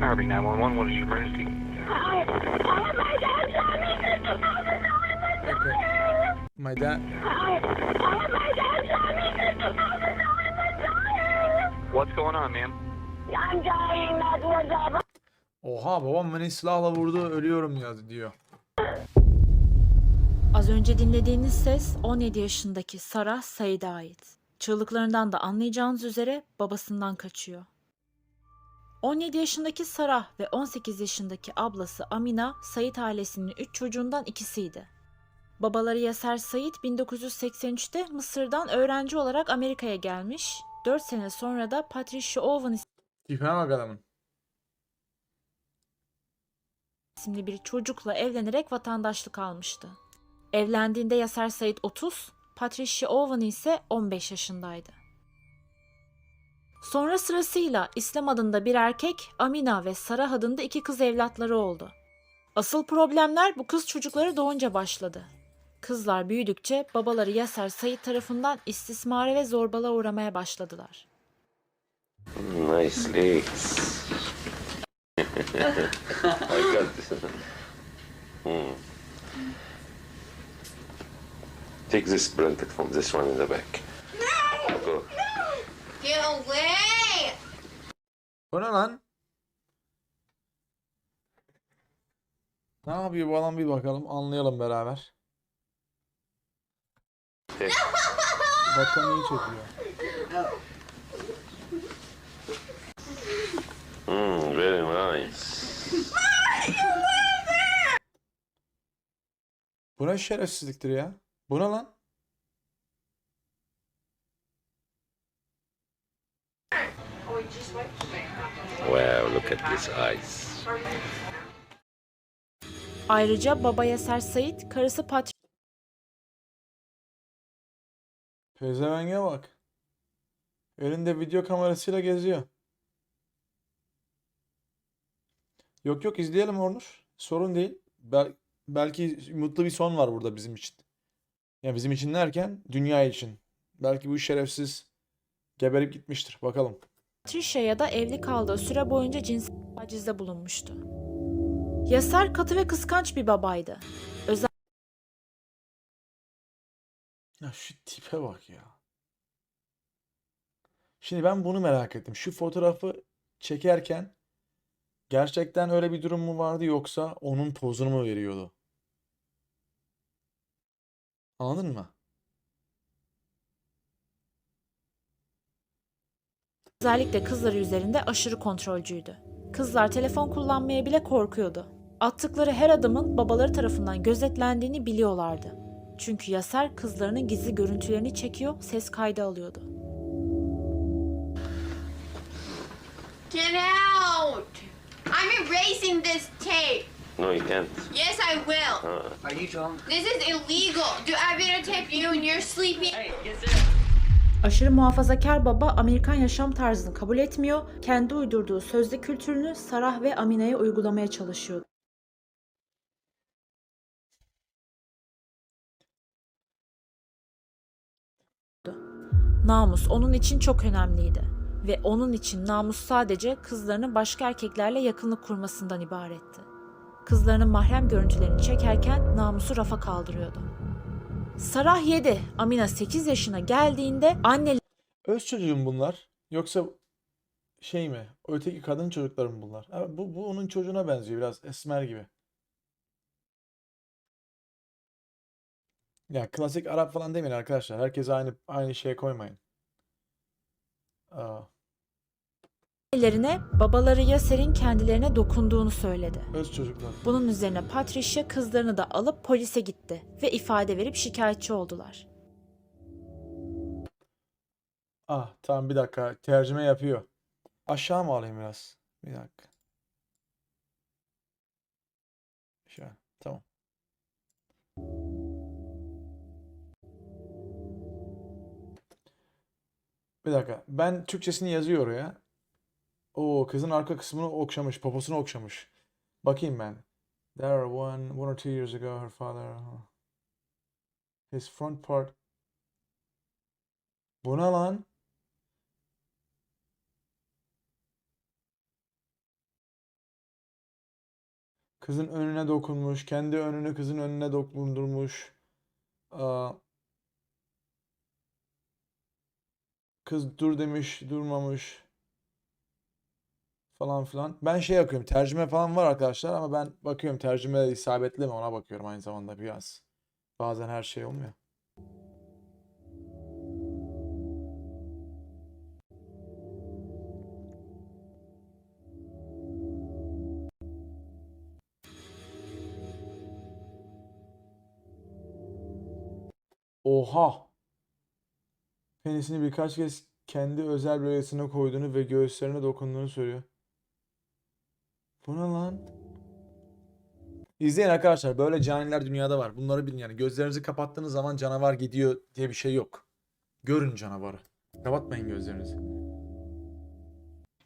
Irving 911, what is your emergency? Okay. My dad. What's going on, ma'am? I'm dying, that's what's up. Oha babam beni silahla vurdu ölüyorum ya diyor. Az önce dinlediğiniz ses 17 yaşındaki Sarah Said'e ait. Çığlıklarından da anlayacağınız üzere babasından kaçıyor. 17 yaşındaki Sarah ve 18 yaşındaki ablası Amina, Said ailesinin 3 çocuğundan ikisiydi. Babaları Yaser Said 1983'te Mısır'dan öğrenci olarak Amerika'ya gelmiş. 4 sene sonra da Patricia Owen Tipine bak adamın. isimli bir çocukla evlenerek vatandaşlık almıştı. Evlendiğinde Yaser Said 30, Patricia Owen ise 15 yaşındaydı. Sonra sırasıyla İslam adında bir erkek, Amina ve Sarah adında iki kız evlatları oldu. Asıl problemler bu kız çocukları doğunca başladı. Kızlar büyüdükçe babaları Yaser Said tarafından istismara ve zorbalığa uğramaya başladılar. Nice legs. I got this. Hmm. Take this blanket from this one in the back. Go. Get away! Bu ne lan? Ne yapıyor bu adam bir bakalım anlayalım beraber. Take. Battaniyeyi çekiyor. Hmm, very nice. Bu ne şerefsizliktir ya? Bu ne lan? Wow, look at these eyes. Ayrıca baba Yaser Said, karısı Patricia Pezevenge bak. Elinde video kamerasıyla geziyor. Yok yok izleyelim Ornur. Sorun değil. Bel- belki mutlu bir son var burada bizim için. Ya bizim için derken dünya için. Belki bu şerefsiz geberip gitmiştir. Bakalım. Patricia'ya da evli kaldığı süre boyunca cinsel tacizde bulunmuştu. Yaser katı ve kıskanç bir babaydı. Ya şu tipe bak ya. Şimdi ben bunu merak ettim. Şu fotoğrafı çekerken gerçekten öyle bir durum mu vardı yoksa onun pozunu mu veriyordu? Anladın mı? Özellikle kızları üzerinde aşırı kontrolcüydü. Kızlar telefon kullanmaya bile korkuyordu. Attıkları her adımın babaları tarafından gözetlendiğini biliyorlardı. Çünkü Yaser kızlarının gizli görüntülerini çekiyor, ses kaydı alıyordu. Get out! I'm erasing this tape. No, you can't. Yes, I will. Uh, Are you drunk? This is illegal. Do I videotape you when you're sleeping? Hey, get there. Aşırı muhafazakar baba Amerikan yaşam tarzını kabul etmiyor, kendi uydurduğu sözde kültürünü Sarah ve Amine'ye uygulamaya çalışıyordu. Namus onun için çok önemliydi ve onun için namus sadece kızlarının başka erkeklerle yakınlık kurmasından ibaretti. Kızlarının mahrem görüntülerini çekerken namusu rafa kaldırıyordu. Sarah 7, Amina 8 yaşına geldiğinde anne Öz çocuğu mu bunlar? Yoksa şey mi? Öteki kadın çocukları mı bunlar? Ha, bu, bu onun çocuğuna benziyor biraz esmer gibi. Ya klasik Arap falan demeyin arkadaşlar. Herkese aynı aynı şeye koymayın. Aa, Annelerine babaları Yaser'in kendilerine dokunduğunu söyledi. öz çocuklar. Bunun üzerine Patricia kızlarını da alıp polise gitti ve ifade verip şikayetçi oldular. Ah tamam bir dakika. Tercüme yapıyor. Aşağı mı alayım biraz? Bir dakika. Aşağı. Tamam. Bir dakika. Ben Türkçesini yazıyor oraya. O kızın arka kısmını okşamış, poposunu okşamış. Bakayım ben. There one, one or two years ago her father his front part Bu lan? Kızın önüne dokunmuş. Kendi önünü kızın önüne dokundurmuş. Kız dur demiş, durmamış. Falan filan. Ben şey yapıyorum. Tercüme falan var arkadaşlar ama ben bakıyorum tercüme isabetli mi ona bakıyorum aynı zamanda biraz. Bazen her şey olmuyor. Oha! Penisini birkaç kez kendi özel bölgesine koyduğunu ve göğüslerine dokunduğunu söylüyor. Bu ne lan? İzleyin arkadaşlar. Böyle caniler dünyada var. Bunları bilin yani. Gözlerinizi kapattığınız zaman canavar gidiyor diye bir şey yok. Görün canavarı. Kapatmayın gözlerinizi.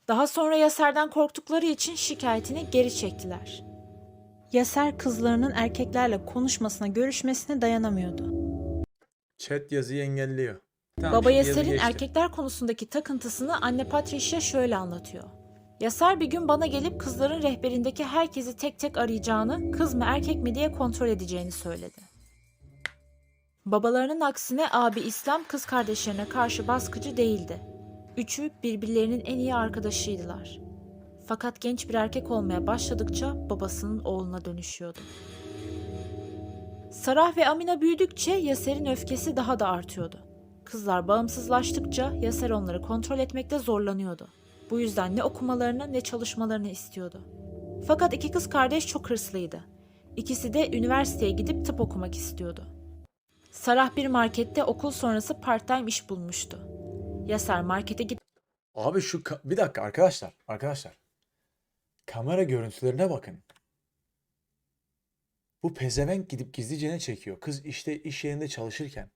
Daha sonra Yaser'den korktukları için şikayetini geri çektiler. Yaser kızlarının erkeklerle konuşmasına, görüşmesine dayanamıyordu. Chat yazıyı engelliyor. Tamam, Baba şimdi yazı Yaser'in geçti. erkekler konusundaki takıntısını anne Patricia şöyle anlatıyor. Yaser bir gün bana gelip kızların rehberindeki herkesi tek tek arayacağını, kız mı erkek mi diye kontrol edeceğini söyledi. Babalarının aksine abi İslam kız kardeşlerine karşı baskıcı değildi. Üçü birbirlerinin en iyi arkadaşıydılar. Fakat genç bir erkek olmaya başladıkça babasının oğluna dönüşüyordu. Sarah ve Amina büyüdükçe Yaser'in öfkesi daha da artıyordu. Kızlar bağımsızlaştıkça Yaser onları kontrol etmekte zorlanıyordu. Bu yüzden ne okumalarını ne çalışmalarını istiyordu. Fakat iki kız kardeş çok hırslıydı. İkisi de üniversiteye gidip tıp okumak istiyordu. Sarah bir markette okul sonrası part-time iş bulmuştu. Yaser markete gidip Abi şu bir dakika arkadaşlar. Arkadaşlar. Kamera görüntülerine bakın. Bu pezevenk gidip gizlice ne çekiyor? Kız işte iş yerinde çalışırken.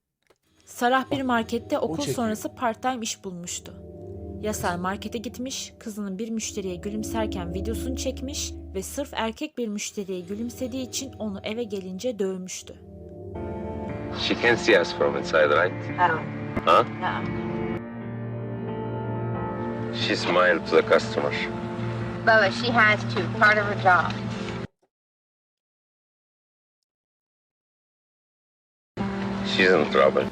Sarah bir markette okul çekiyor. sonrası part-time iş bulmuştu. Yaser markete gitmiş, kızının bir müşteriye gülümserken videosunu çekmiş ve sırf erkek bir müşteriye gülümsediği için onu eve gelince dövmüştü. She can see us from inside, right? No. Huh? No. She smiled to the customer. Bubba, she has to. Part of her job. She's in trouble.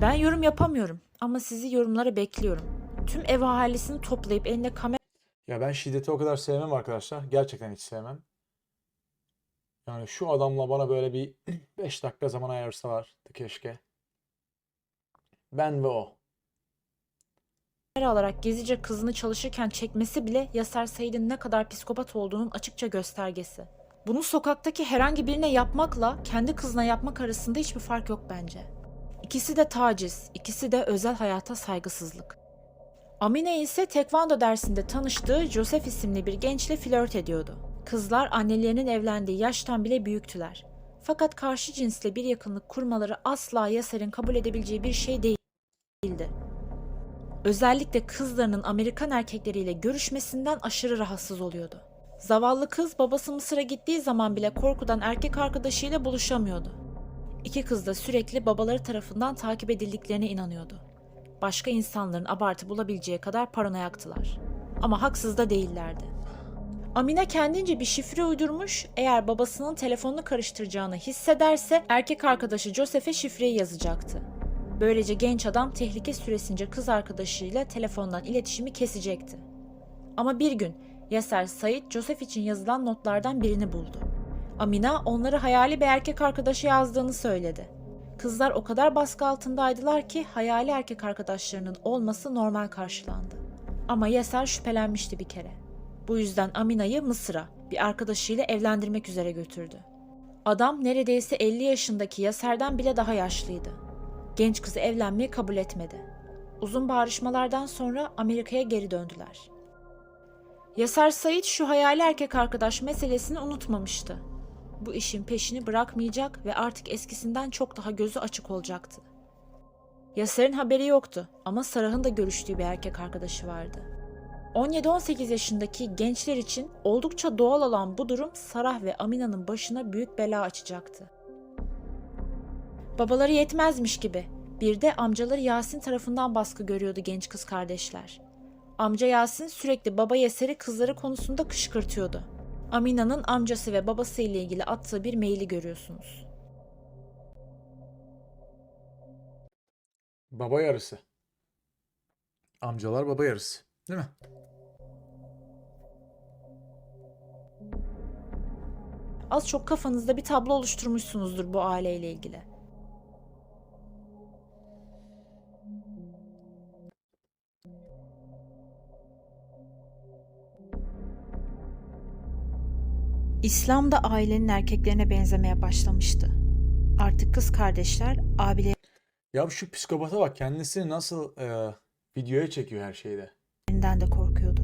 Ben yorum yapamıyorum ama sizi yorumlara bekliyorum. Tüm ev ahalisini toplayıp elinde kamera Ya ben şiddeti o kadar sevmem arkadaşlar. Gerçekten hiç sevmem. Yani şu adamla bana böyle bir 5 dakika zaman ayırsalardı keşke. Ben ve o. alarak gizlice kızını çalışırken çekmesi bile Yaser Said'in ne kadar psikopat olduğunun açıkça göstergesi. Bunu sokaktaki herhangi birine yapmakla kendi kızına yapmak arasında hiçbir fark yok bence. İkisi de taciz, ikisi de özel hayata saygısızlık. Amine ise tekvando dersinde tanıştığı Joseph isimli bir gençle flört ediyordu. Kızlar annelerinin evlendiği yaştan bile büyüktüler. Fakat karşı cinsle bir yakınlık kurmaları asla Yaser'in kabul edebileceği bir şey değildi. Özellikle kızlarının Amerikan erkekleriyle görüşmesinden aşırı rahatsız oluyordu. Zavallı kız babası Mısır'a gittiği zaman bile korkudan erkek arkadaşıyla buluşamıyordu. İki kız da sürekli babaları tarafından takip edildiklerine inanıyordu. Başka insanların abartı bulabileceği kadar paranoyaktılar. Ama haksız da değillerdi. Amine kendince bir şifre uydurmuş, eğer babasının telefonunu karıştıracağını hissederse erkek arkadaşı Joseph'e şifreyi yazacaktı. Böylece genç adam tehlike süresince kız arkadaşıyla telefondan iletişimi kesecekti. Ama bir gün Yaser Said Joseph için yazılan notlardan birini buldu. Amina onları hayali bir erkek arkadaşı yazdığını söyledi. Kızlar o kadar baskı altındaydılar ki hayali erkek arkadaşlarının olması normal karşılandı. Ama Yaser şüphelenmişti bir kere. Bu yüzden Amina'yı Mısır'a bir arkadaşıyla evlendirmek üzere götürdü. Adam neredeyse 50 yaşındaki Yaser'den bile daha yaşlıydı. Genç kızı evlenmeyi kabul etmedi. Uzun bağrışmalardan sonra Amerika'ya geri döndüler. Yaser Said şu hayali erkek arkadaş meselesini unutmamıştı. Bu işin peşini bırakmayacak ve artık eskisinden çok daha gözü açık olacaktı. Yaser'in haberi yoktu ama Sarah'ın da görüştüğü bir erkek arkadaşı vardı. 17-18 yaşındaki gençler için oldukça doğal olan bu durum Sarah ve Amina'nın başına büyük bela açacaktı. Babaları yetmezmiş gibi bir de amcaları Yasin tarafından baskı görüyordu genç kız kardeşler. Amca Yasin sürekli baba Yeser'i kızları konusunda kışkırtıyordu. Amina'nın amcası ve babası ile ilgili attığı bir maili görüyorsunuz. Baba yarısı. Amcalar baba yarısı. Değil mi? Az çok kafanızda bir tablo oluşturmuşsunuzdur bu aileyle ilgili. İslam da ailenin erkeklerine benzemeye başlamıştı. Artık kız kardeşler Ya şu psikopata bak kendisini nasıl e, videoya çekiyor her şeyde. abilerinden de korkuyordu.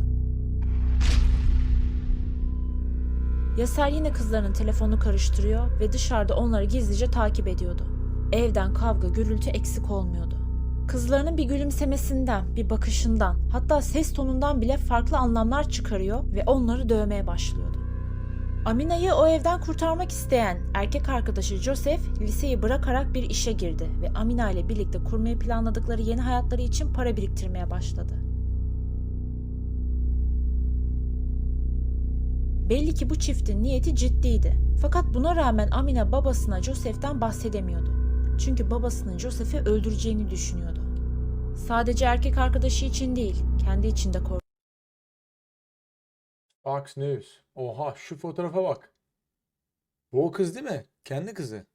Yaser yine kızlarının telefonunu karıştırıyor ve dışarıda onları gizlice takip ediyordu. Evden kavga gürültü eksik olmuyordu. Kızlarının bir gülümsemesinden, bir bakışından, hatta ses tonundan bile farklı anlamlar çıkarıyor ve onları dövmeye başlıyordu. Amina'yı o evden kurtarmak isteyen erkek arkadaşı Joseph liseyi bırakarak bir işe girdi ve Amina ile birlikte kurmayı planladıkları yeni hayatları için para biriktirmeye başladı. Belli ki bu çiftin niyeti ciddiydi. Fakat buna rağmen Amina babasına Joseph'ten bahsedemiyordu. Çünkü babasının Joseph'i öldüreceğini düşünüyordu. Sadece erkek arkadaşı için değil, kendi için de korkuyordu. Fox News. Oha şu fotoğrafa bak. Bu o kız değil mi? Kendi kızı.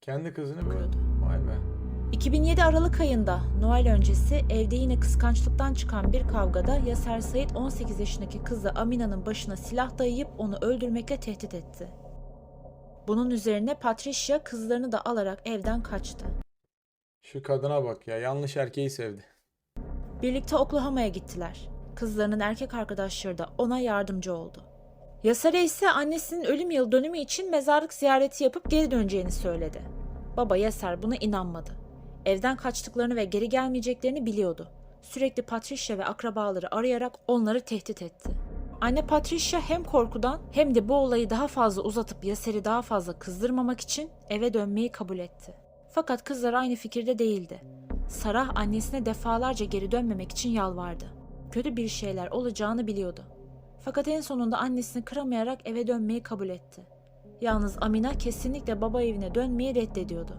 Kendi kızını böyle. Vay be. 2007 Aralık ayında Noel öncesi evde yine kıskançlıktan çıkan bir kavgada Yaser Said 18 yaşındaki kızı Amina'nın başına silah dayayıp onu öldürmekle tehdit etti. Bunun üzerine Patricia kızlarını da alarak evden kaçtı. Şu kadına bak ya yanlış erkeği sevdi. Birlikte Oklahoma'ya gittiler. Kızlarının erkek arkadaşları da ona yardımcı oldu. Yasare ise annesinin ölüm yıl dönümü için mezarlık ziyareti yapıp geri döneceğini söyledi. Baba Yaser buna inanmadı. Evden kaçtıklarını ve geri gelmeyeceklerini biliyordu. Sürekli Patricia ve akrabaları arayarak onları tehdit etti. Anne Patricia hem korkudan hem de bu olayı daha fazla uzatıp Yaser'i daha fazla kızdırmamak için eve dönmeyi kabul etti. Fakat kızlar aynı fikirde değildi. Sarah annesine defalarca geri dönmemek için yalvardı. Kötü bir şeyler olacağını biliyordu. Fakat en sonunda annesini kıramayarak eve dönmeyi kabul etti. Yalnız Amina kesinlikle baba evine dönmeyi reddediyordu.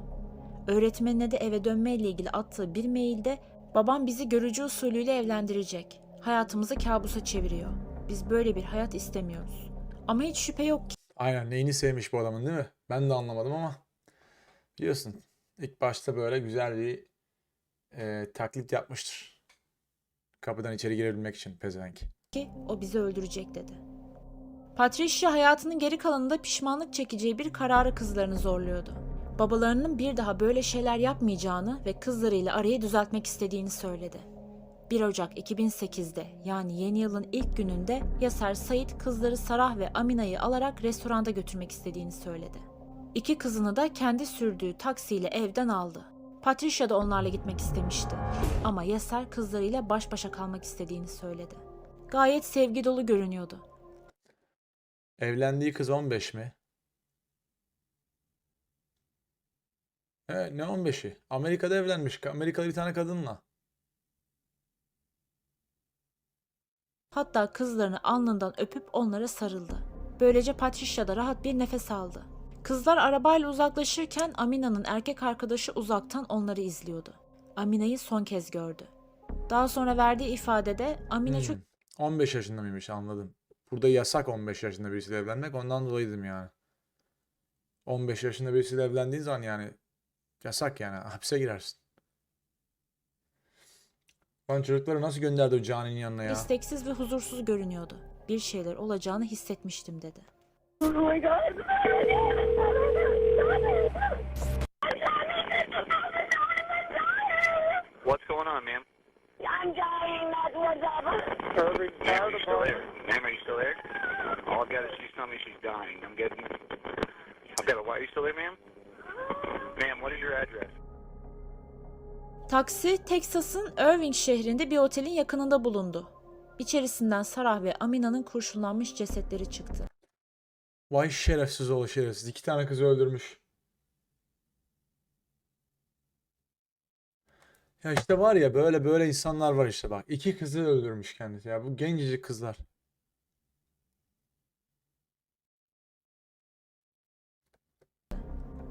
Öğretmenine de eve dönmeyle ilgili attığı bir mailde babam bizi görücü usulüyle evlendirecek. Hayatımızı kabusa çeviriyor. Biz böyle bir hayat istemiyoruz. Ama hiç şüphe yok ki Aynen neyini sevmiş bu adamın değil mi? Ben de anlamadım ama biliyorsun ilk başta böyle güzel bir e, taklit yapmıştır. Kapıdan içeri girebilmek için pezevenk. ki o bizi öldürecek dedi. Patricia hayatının geri kalanında pişmanlık çekeceği bir kararı kızlarını zorluyordu. Babalarının bir daha böyle şeyler yapmayacağını ve kızlarıyla arayı düzeltmek istediğini söyledi. 1 Ocak 2008'de yani yeni yılın ilk gününde Yaser Said kızları Sarah ve Amina'yı alarak restoranda götürmek istediğini söyledi. İki kızını da kendi sürdüğü taksiyle evden aldı. Patricia da onlarla gitmek istemişti. Ama Yaser kızlarıyla baş başa kalmak istediğini söyledi. Gayet sevgi dolu görünüyordu. Evlendiği kız 15 mi? Evet ne 15'i? Amerika'da evlenmiş. Amerikalı bir tane kadınla. Hatta kızlarını alnından öpüp onlara sarıldı. Böylece Patricia da rahat bir nefes aldı. Kızlar arabayla uzaklaşırken Amina'nın erkek arkadaşı uzaktan onları izliyordu. Amina'yı son kez gördü. Daha sonra verdiği ifadede Amina çok Hmm, 15 yaşında mıymış anladım. Burada yasak 15 yaşında birisiyle evlenmek. Ondan dolayı dedim yani. 15 yaşında birisiyle evlendiğin zaman yani yasak yani. Hapse girersin. Lan çocukları nasıl gönderdi o caninin yanına ya? isteksiz ve huzursuz görünüyordu. Bir şeyler olacağını hissetmiştim dedi. Oh my God. What's going on, ma'am? I'm dying. That's what's up. Ma'am, are you still there? Ma'am, are you still there? All I've got is she's telling me she's dying. I'm getting. I've got a. Why are you still there, ma'am? Ma'am, what is your address? Taksi, Teksas'ın Irving şehrinde bir otelin yakınında bulundu. İçerisinden Sarah ve Amina'nın kurşunlanmış cesetleri çıktı. Vay şerefsiz oğlu şerefsiz. İki tane kızı öldürmüş. Ya işte var ya böyle böyle insanlar var işte bak. İki kızı öldürmüş kendisi ya. Bu gencecik kızlar.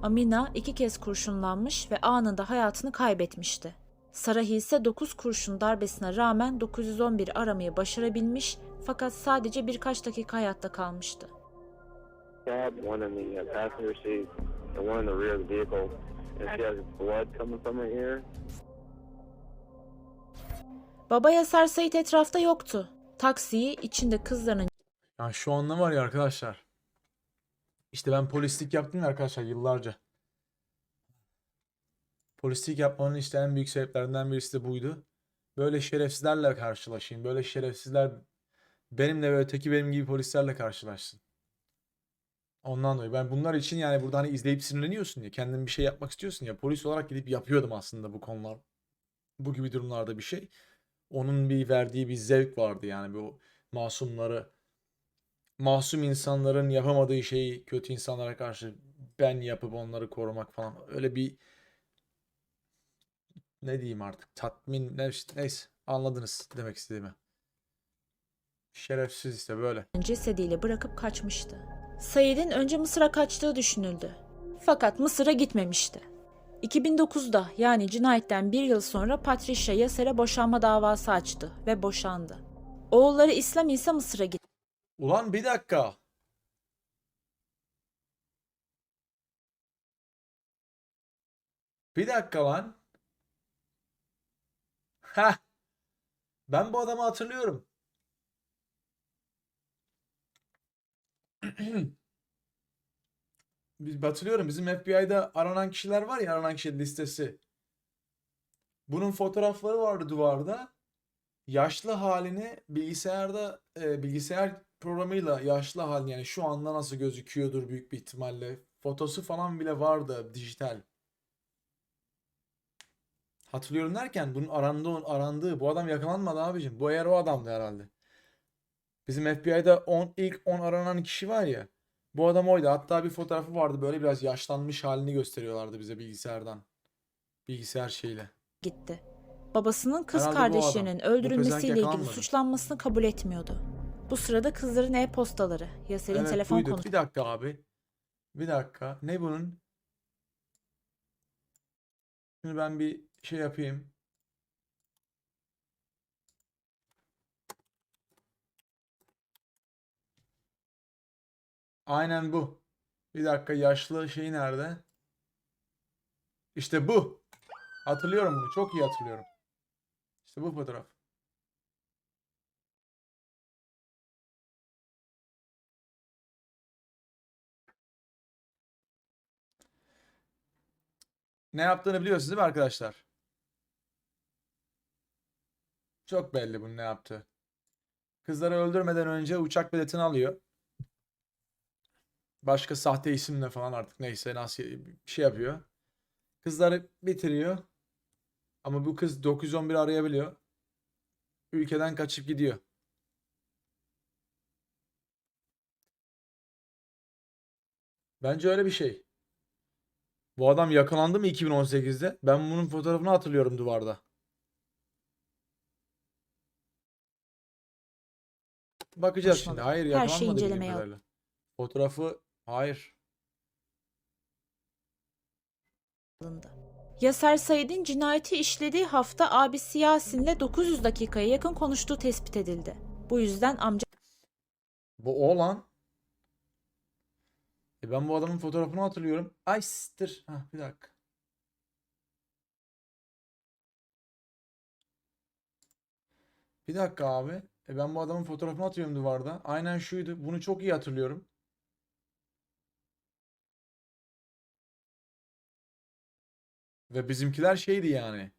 Amina iki kez kurşunlanmış ve anında hayatını kaybetmişti. Sarahi ise 9 kurşun darbesine rağmen 911 aramayı başarabilmiş fakat sadece birkaç dakika hayatta kalmıştı. stabbed one in the uh, passenger seat and one in the rear of the vehicle, and she has blood coming from her ear. Baba Yaser Sait etrafta yoktu. Taksiyi içinde kızlarının Ya şu anda var ya arkadaşlar. İşte ben polislik yaptım ya arkadaşlar yıllarca. Polislik yapmanın işte en büyük sebeplerinden birisi de buydu. Böyle şerefsizlerle karşılaşayım. Böyle şerefsizler benimle ve öteki benim gibi polislerle karşılaşsın. Ondan dolayı ben bunlar için yani burada hani izleyip sinirleniyorsun ya. Kendin bir şey yapmak istiyorsun ya. Polis olarak gidip yapıyordum aslında bu konular. Bu gibi durumlarda bir şey. Onun bir verdiği bir zevk vardı yani bu masumları masum insanların yapamadığı şeyi kötü insanlara karşı ben yapıp onları korumak falan öyle bir ne diyeyim artık tatmin ne, neyse anladınız demek istediğimi. Şerefsiz işte böyle. cesediyle bırakıp kaçmıştı. Said'in önce Mısır'a kaçtığı düşünüldü. Fakat Mısır'a gitmemişti. 2009'da yani cinayetten bir yıl sonra Patricia Yaser'e boşanma davası açtı ve boşandı. Oğulları İslam ise Mısır'a gitti. Ulan bir dakika. Bir dakika lan. Heh. Ben bu adamı hatırlıyorum. Biz hatırlıyorum bizim FBI'da aranan kişiler var ya aranan kişi listesi. Bunun fotoğrafları vardı duvarda. Yaşlı halini bilgisayarda e, bilgisayar programıyla yaşlı halini yani şu anda nasıl gözüküyordur büyük bir ihtimalle. Fotosu falan bile vardı dijital. Hatırlıyorum derken bunun arandığı, arandığı bu adam yakalanmadı abicim. Bu eğer o adamdı herhalde. Bizim FBI'da 10 ilk 10 aranan kişi var ya. Bu adam oydu. Hatta bir fotoğrafı vardı böyle biraz yaşlanmış halini gösteriyorlardı bize bilgisayardan. Bilgisayar şeyle. gitti. Babasının kız Herhalde bu adam. kardeşlerinin Bu pezevenk öldürülmesiyle ilgili yakalanmadı. suçlanmasını kabul etmiyordu. Bu sırada kızların e-postaları, Yaser'in Evet telefon buydu. Bir dakika abi. Bir dakika. Ne bunun? Şimdi ben bir şey yapayım. Aynen bu. Bir dakika yaşlı şey nerede? İşte bu. Hatırlıyorum bunu. Çok iyi hatırlıyorum. İşte bu fotoğraf. Ne yaptığını biliyorsunuz değil mi arkadaşlar? Çok belli bunun ne yaptığı. Kızları öldürmeden önce uçak biletini alıyor. Başka sahte isimle falan artık neyse nasıl bir şey yapıyor. Kızları bitiriyor. Ama bu kız 911 arayabiliyor. Ülkeden kaçıp gidiyor. Bence öyle bir şey. Bu adam yakalandı mı 2018'de? Ben bunun fotoğrafını hatırlıyorum duvarda. Bakacağız şimdi. Konuşmadık. Hayır Her yakalanmadı şeyi bildiğim incelemeye al-. Fotoğrafı hayır. alındı. Yaser Said'in cinayeti işlediği hafta abisi Yasin'le 900 dakikaya yakın konuştuğu tespit edildi. Bu yüzden amca Bu o lan. E ben bu adamın fotoğrafını hatırlıyorum. Ay siktir. Hah, bir dakika. Bir dakika abi. E ben bu adamın fotoğrafını hatırlıyorum duvarda. Aynen şuydu. Bunu çok iyi hatırlıyorum. Ve bizimkiler şeydi yani.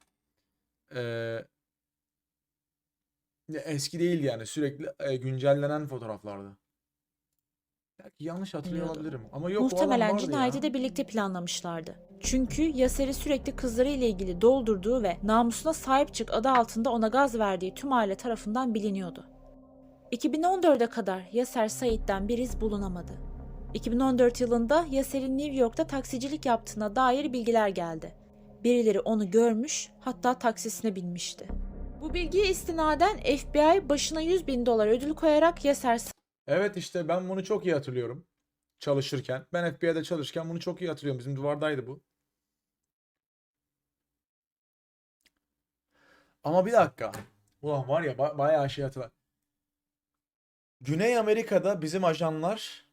Ya eski değildi yani. Sürekli e, güncellenen fotoğraflardı. Belki yanlış hatırlıyor Biliyordu. olabilirim. Ama yok o adam muhtemelen vardı cinayeti ya. de birlikte planlamışlardı. Çünkü Yaser'i sürekli kızları ile ilgili doldurduğu ve namusuna sahip çık adı altında ona gaz verdiği tüm aile tarafından biliniyordu. 2014'e kadar Yaser Said'den bir iz bulunamadı. 2014 yılında Yaser'in New York'ta taksicilik yaptığına dair bilgiler geldi. Birileri onu görmüş hatta taksisine binmişti. Bu bilgiye istinaden FBI başına 100 bin dolar ödül koyarak Yaser Evet işte ben bunu çok iyi hatırlıyorum. Çalışırken. Ben FBI'de çalışırken bunu çok iyi hatırlıyorum. Bizim duvardaydı bu. Ama bir dakika. Ulan var ya ba- bayağı şey hatırlar. Güney Amerika'da bizim ajanlar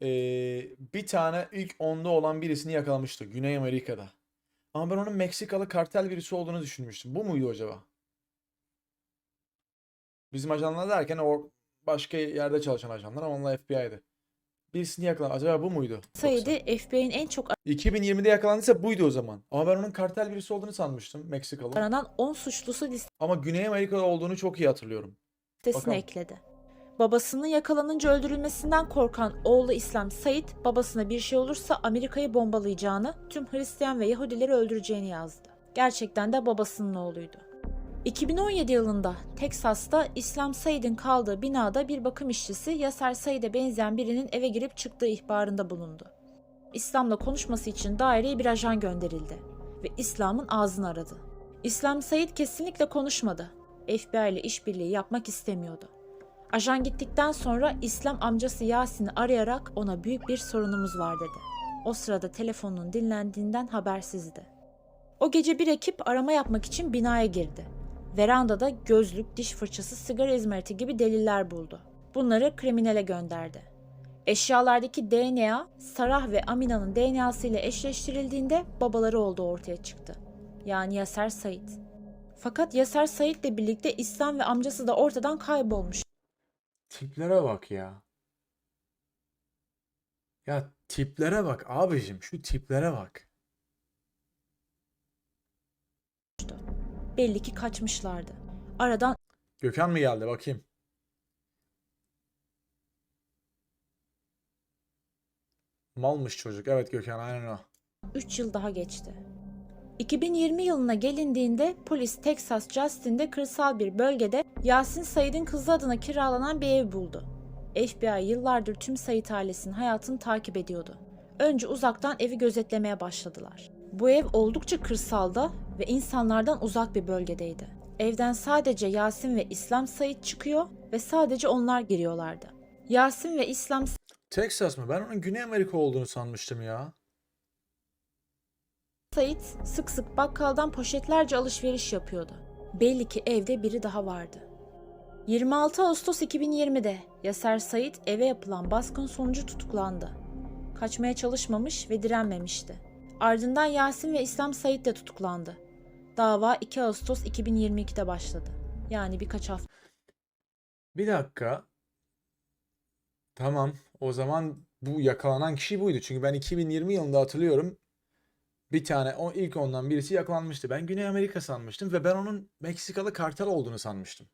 eee, bir tane ilk onda olan birisini yakalamıştı. Güney Amerika'da. Ama ben onun Meksikalı kartel birisi olduğunu düşünmüştüm. Bu muydu acaba? Bizim ajanlar derken o başka yerde çalışan ajanlar ama onlar FBI'di. Birisini yakaladı. Acaba bu muydu? Said'i FBI'nin en çok 2020'de yakalandıysa buydu o zaman. Ama ben onun kartel birisi olduğunu sanmıştım. Meksikalı. aranan 10 suçlusu Ama Güney Amerika'da olduğunu çok iyi hatırlıyorum. listesine Bakalım. ekledi. Babasının yakalanınca öldürülmesinden korkan oğlu İslam Said, babasına bir şey olursa Amerika'yı bombalayacağını, tüm Hristiyan ve Yahudileri öldüreceğini yazdı. Gerçekten de babasının oğluydu. 2017 yılında Teksas'ta İslam Said'in kaldığı binada bir bakım işçisi Yaser Said'e benzeyen birinin eve girip çıktığı ihbarında bulundu. İslam'la konuşması için daireye bir ajan gönderildi ve İslam'ın ağzını aradı. İslam Said kesinlikle konuşmadı. FBI ile işbirliği yapmak istemiyordu. Ajan gittikten sonra İslam amcası Yasin'i arayarak ona büyük bir sorunumuz var dedi. O sırada telefonun dinlendiğinden habersizdi. O gece bir ekip arama yapmak için binaya girdi. Verandada gözlük, diş fırçası, sigara izmariti gibi deliller buldu. Bunları kriminale gönderdi. Eşyalardaki DNA, Sarah ve Amina'nın DNA'sı ile eşleştirildiğinde babaları olduğu ortaya çıktı. Yani Yaser Said. Fakat Yaser Said ile birlikte İslam ve amcası da ortadan kaybolmuş. Tiplere bak ya. Ya tiplere bak abicim. Şu tiplere bak. Belli ki kaçmışlardı. Aradan Gökhan mı geldi bakayım. Malmış çocuk. Evet Gökhan aynen o. 3 yıl daha geçti. 2020 yılına gelindiğinde polis Texas Justin'de kırsal bir bölgede Yasin Said'in kızı adına kiralanan bir ev buldu. FBI yıllardır tüm Said ailesinin hayatını takip ediyordu. Önce uzaktan evi gözetlemeye başladılar. Bu ev oldukça kırsalda ve insanlardan uzak bir bölgedeydi. Evden sadece Yasin ve İslam Said çıkıyor ve sadece onlar giriyorlardı. Yasin ve İslam Texas mı? Ben onun Güney Amerika olduğunu sanmıştım ya. Sait sık sık bakkaldan poşetlerce alışveriş yapıyordu. Belli ki evde biri daha vardı. 26 Ağustos 2020'de Yaser Sait eve yapılan baskın sonucu tutuklandı. Kaçmaya çalışmamış ve direnmemişti. Ardından Yasin ve İslam Sait de tutuklandı. Dava 2 Ağustos 2022'de başladı. Yani birkaç hafta Bir dakika. Tamam. O zaman bu yakalanan kişi buydu. Çünkü ben 2020 yılında hatırlıyorum. Bir tane o ilk ondan birisi yakalanmıştı. Ben Güney Amerika sanmıştım ve ben onun Meksikalı kartel olduğunu sanmıştım.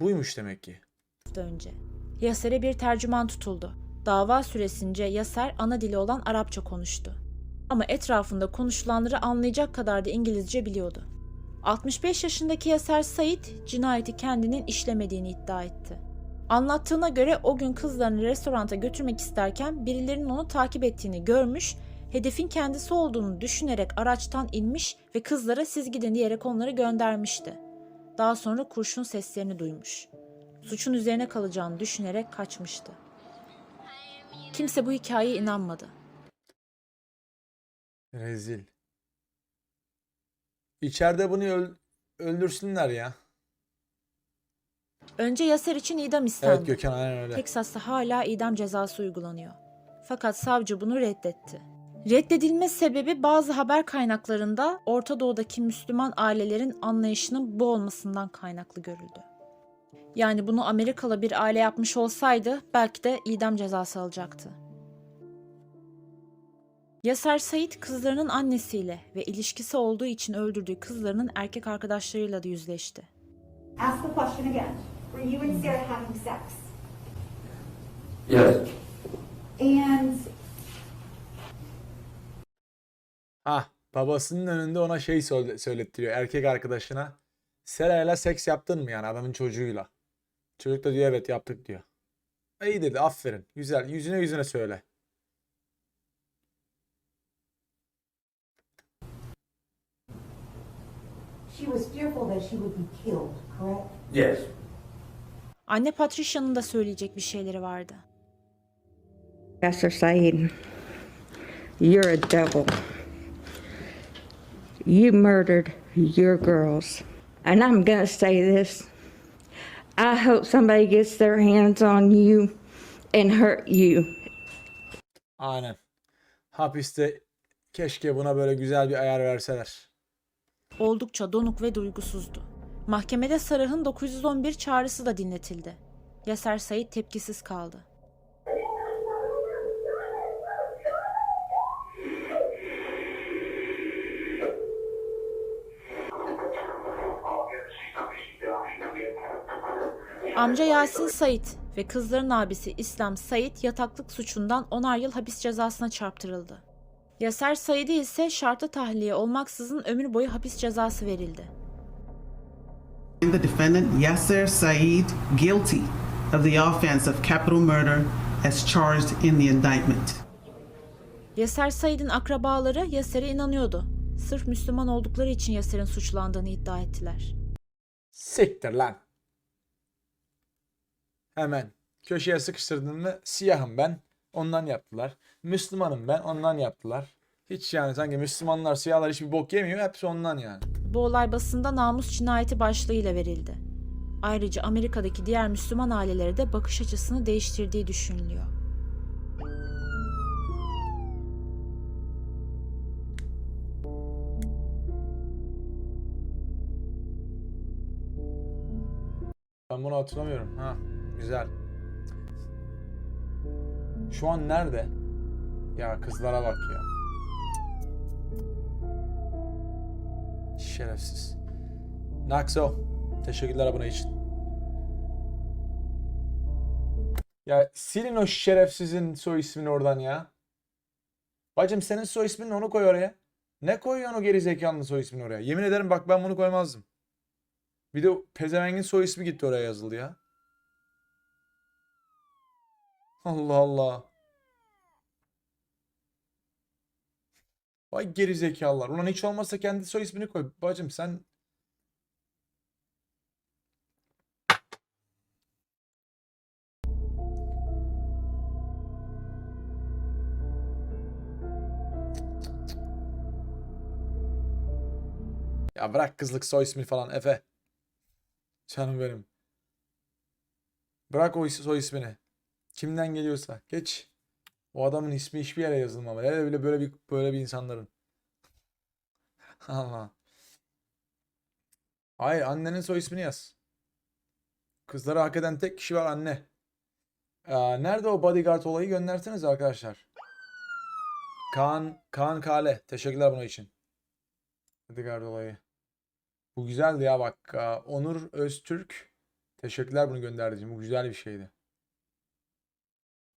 Buymuş demek ki. önce. Yaser'e bir tercüman tutuldu. Dava süresince Yaser ana dili olan Arapça konuştu. Ama etrafında konuşulanları anlayacak kadar da İngilizce biliyordu. 65 yaşındaki Yaser Said cinayeti kendinin işlemediğini iddia etti. Anlattığına göre o gün kızlarını restoranta götürmek isterken birilerinin onu takip ettiğini görmüş, hedefin kendisi olduğunu düşünerek araçtan inmiş ve kızlara siz gidin diyerek onları göndermişti. Daha sonra kurşun seslerini duymuş. Suçun üzerine kalacağını düşünerek kaçmıştı. Kimse bu hikayeye inanmadı. Rezil. İçeride bunu öl- öldürsünler ya. Önce Yaser için idam istendi. Evet Gökhan aynen öyle. Teksas'ta hala idam cezası uygulanıyor. Fakat savcı bunu reddetti. Reddedilme sebebi bazı haber kaynaklarında Orta Doğu'daki Müslüman ailelerin anlayışının bu olmasından kaynaklı görüldü. Yani bunu Amerikalı bir aile yapmış olsaydı belki de idam cezası alacaktı. Yaser Said kızlarının annesiyle ve ilişkisi olduğu için öldürdüğü kızlarının erkek arkadaşlarıyla da yüzleşti. Ask the question again. Were you and Sarah having sex? Yes. And Ha, babasının önünde ona şey söyle- söylettiriyor erkek arkadaşına. Serayla seks yaptın mı yani adamın çocuğuyla? Çocuk da diyor evet yaptık diyor. İyi dedi aferin. Güzel. Yüzüne yüzüne söyle. she was fearful that she would be killed, correct? Yes. Anne Patricia'nın da söyleyecek bir şeyleri vardı. Pastor Said, you're a devil. You murdered your girls. And I'm going to say this. I hope somebody gets their hands on you and hurt you. Aynen. Hapiste keşke buna böyle güzel bir ayar verseler. Oldukça donuk ve duygusuzdu. Mahkemede Sarah'ın 911 çağrısı da dinletildi. Yaser Said tepkisiz kaldı. Amca Yasin Said ve kızların abisi İslam Said yataklık suçundan 10'ar yıl hapis cezasına çarptırıldı. Yaser Said'e ise şartlı tahliye olmaksızın ömür boyu hapis cezası verildi. The defendant Yasser Saeed guilty of the offense of capital murder as charged in the indictment. Yaser Said'in akrabaları Yaser'e inanıyordu. Sırf Müslüman oldukları için Yaser'in suçlandığını iddia ettiler. Siktir lan. Hemen köşeye sıkıştırdın mı siyahım ben ondan yaptılar. Müslümanım ben ondan yaptılar. Hiç yani sanki Müslümanlar siyahlar hiçbir bok yemiyor hepsi ondan yani. Bu olay basında namus cinayeti başlığıyla verildi. Ayrıca Amerika'daki diğer Müslüman ailelere de bakış açısını değiştirdiği düşünülüyor. Ben bunu hatırlamıyorum. Ha güzel. Şu an nerede? Ya kızlara bak ya. Şerefsiz. Naxo. Teşekkürler abone için. Ya silin o şerefsizin soy ismini oradan ya. Bacım senin soy ismini onu koy oraya. Ne koyuyorsun o geri zekalının soy ismini oraya? Yemin ederim bak ben bunu koymazdım. Bir de pezevengin soy ismi gitti oraya yazıldı ya. Allah Allah. Vay geri zekalılar. Ulan hiç olmazsa kendi soy ismini koy. Bacım sen Ya bırak kızlık soy ismi falan Efe. Canım benim. Bırak o soy ismini. Kimden geliyorsa. Geç. O adamın ismi hiçbir yere yazılmamalı. Hele bile böyle bir böyle bir insanların. Allah. Hayır annenin soy ismini yaz. Kızları hak eden tek kişi var anne. Aa, nerede o bodyguard olayı gönderseniz arkadaşlar. Kaan, Kaan Kale. Teşekkürler bunun için. Bodyguard olayı. Bu güzeldi ya bak. Aa, Onur Öztürk. Teşekkürler bunu gönderdiğin. Bu güzel bir şeydi.